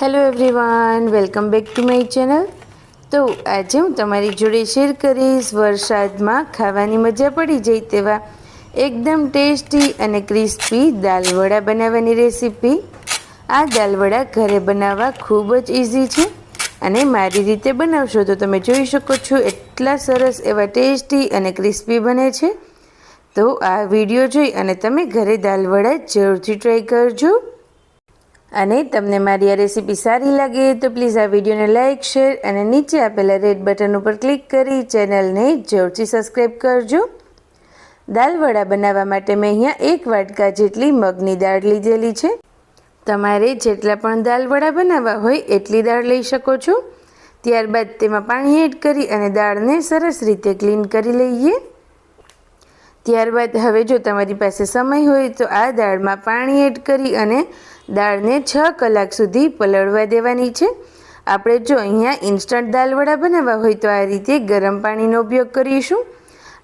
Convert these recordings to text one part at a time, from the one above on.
Hello everyone welcome back to my channel તો આજે હું તમારી જોડે શેર કરીશ, વરસાદમાં ખાવાની મજા પડી જાય તેવા એકદમ ટેસ્ટી અને ક્રિસ્પી દાલવડા બનાવવાની રેસીપી આ દાલવડા ઘરે બનાવવા ખૂબ જ ઇઝી છે અને મારી રીતે બનાવશો તો તમે જોઈ શકો છો એટલા સરસ એવા ટેસ્ટી અને ક્રિસ્પી બને છે. તો આ વીડિયો જોઈ અને તમે ઘરે દાલવડા જરૂરથી ટ્રાય કરજો. અને તમને મારી આ રેસીપી સારી લાગે તો પ્લીઝ આ વિડીયોને લાઇક શેર અને નીચે આપેલા રેડ બટન ઉપર ક્લિક કરી ચેનલને જરૂરથી સબસ્ક્રાઈબ કરજો. દાલ વડા બનાવવા માટે મેં અહીંયા એક વાટકા જેટલી મગની દાળ લીધેલી છે. તમારે જેટલા પણ દાલ વડા બનાવવા હોય એટલી દાળ લઈ શકો છો. ત્યારબાદ તેમાં પાણી એડ કરી અને દાળને સરસ રીતે ક્લીન કરી લઈએ. ત્યારબાદ હવે જો તમારી પાસે સમય હોય તો આ દાળમાં પાણી એડ કરી અને દાળને છ કલાક સુધી પલળવા દેવાની છે. આપણે જો અહીંયા ઇન્સ્ટન્ટ દાળ વડા બનાવવા હોય તો આ રીતે ગરમ પાણીનો ઉપયોગ કરીશું.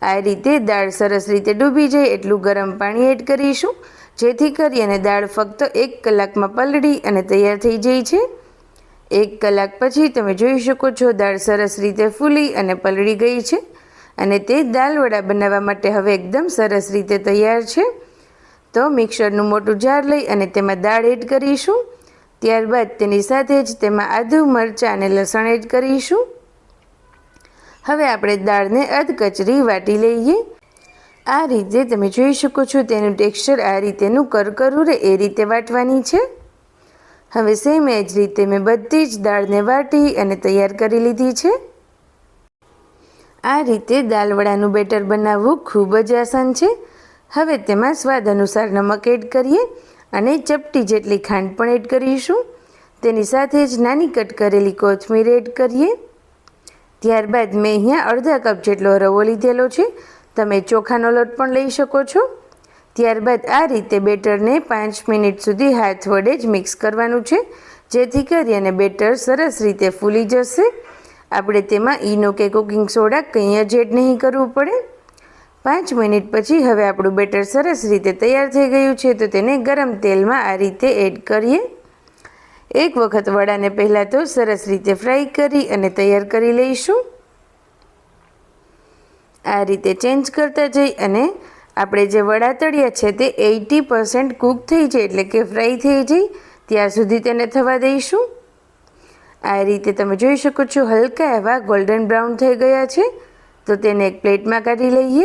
આ રીતે દાળ સરસ રીતે ડૂબી જાય એટલું ગરમ પાણી એડ કરીશું. જેથી કરી અને દાળ ફક્ત એક કલાકમાં પલળી અને તૈયાર થઈ જાય છે. એક કલાક પછી તમે જોઈ શકો છો દાળ સરસ રીતે ફૂલી અને પલળી ગઈ છે. અને તે દાળ વડા બનાવવા માટે હવે એકદમ સરસ રીતે તૈયાર છે. તો મિક્સરનું મોટું જાર લઈ અને તેમાં દાળ એડ કરીશું. ત્યારબાદ તેની સાથે જ તેમાં આદુ, મરચાં અને લસણ એડ કરીશું. હવે આપણે દાળને અધકચરી વાટી લઈએ. આ રીતે તમે જોઈ શકો છો તેનું ટેક્સચર આ રીતેનું કરકરું રહે, એ રીતે વાટવાની છે. હવે સેમ એ જ રીતે મેં બધી જ દાળને વાટી અને તૈયાર કરી લીધી છે. આ રીતે દાલવડાનું બેટર બનાવવું ખૂબ જ આસાન છે. હવે તેમાં સ્વાદ અનુસાર નમક એડ કરીએ અને ચપટી જેટલી ખાંડ પણ એડ કરીશું. તેની સાથે જ નાની કટ કરેલી કોથમીર એડ કરીએ. ત્યારબાદ મેં અહીંયા અડધા કપ જેટલો રવો લીધેલો છે. તમે ચોખાનો લોટ પણ લઈ શકો છો. ત્યારબાદ આ રીતે બેટરને પાંચ મિનિટ સુધી હાથ વડે જ મિક્સ કરવાનું છે. જેથી કરી અને બેટર સરસ રીતે ફૂલી જશે. આપણે તેમાં ઈનો કે કુકિંગ સોડા કંઈ જ એડ નહીં કરવું પડે. પાંચ મિનિટ પછી હવે આપણું બેટર સરસ રીતે તૈયાર થઈ ગયું છે, તો તેને ગરમ તેલમાં આ રીતે એડ કરીએ. એક વખત વડાને પહેલાં તો સરસ રીતે ફ્રાય કરી અને તૈયાર કરી લઈશું. આ રીતે ચેન્જ કરતા જઈ અને આપણે જે વડા તળ્યા છે, તે એઇટી પર્સન્ટ કૂક થઈ જાય, એટલે કે ફ્રાય થઈ જાય. ત્યાં સુધી તેને થવા દઈશું. આ રીતે તમે જોઈ શકો છો હલકા એવા ગોલ્ડન બ્રાઉન થઈ ગયા છે. તો તેને એક પ્લેટમાં કાઢી લઈએ.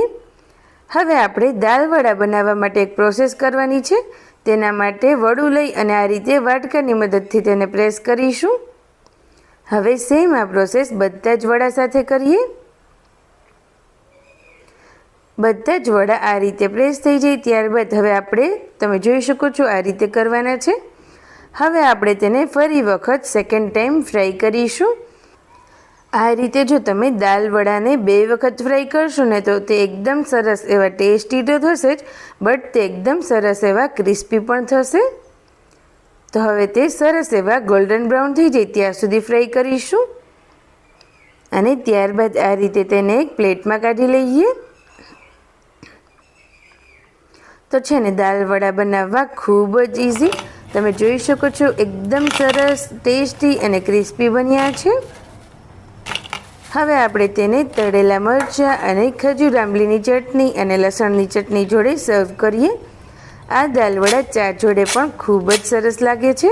હવે આપણે દાલ વડા બનાવવા માટે એક પ્રોસેસ કરવાની છે. તેના માટે વડું લઈ અને આ રીતે વાટકાની મદદથી તેને પ્રેસ કરીશું. હવે સેમ આ પ્રોસેસ બધા જ વડા સાથે કરીએ. બધા જ વડા આ રીતે પ્રેસ થઈ જાય. ત્યારબાદ હવે આપણે, તમે જોઈ શકો છો આ રીતે કરવાના છે. હવે આપણે તેને ફરી વખત સેકન્ડ ટાઈમ ફ્રાય કરીશું. આ રીતે જો તમે દાલ વડાને બે વખત ફ્રાય કરશો ને તો તે એકદમ સરસ એવા ટેસ્ટી તો થશે જ બટ તે એકદમ સરસ એવા ક્રિસ્પી પણ થશે. તો હવે તે સરસ એવા ગોલ્ડન બ્રાઉન થઈ જાય ત્યાં સુધી ફ્રાય કરીશું. અને ત્યારબાદ આ રીતે તેને એક પ્લેટમાં કાઢી લઈએ. તો છે ને, દાલ વડા બનાવવા ખૂબ જ ઇઝી તમે જોઈ શકો છો, એકદમ સરસ, ટેસ્ટી અને ક્રિસ્પી બન્યા છે. હવે આપણે તેને તળેલા મરચાં અને ખજૂર આંબલીની ચટણી અને લસણની ચટણી જોડે સર્વ કરીએ. આ દાલવડા ચા જોડે પણ ખૂબ જ સરસ લાગે છે.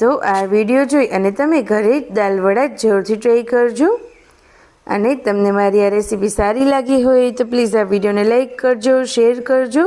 તો આ વીડિયો જોઈ અને તમે ઘરે દાલવડા જરૂરથી ટ્રાય કરજો. અને તમને મારી આ રેસીપી સારી લાગી હોય તો પ્લીઝ આ વિડીયોને લાઈક કરજો શેર કરજો.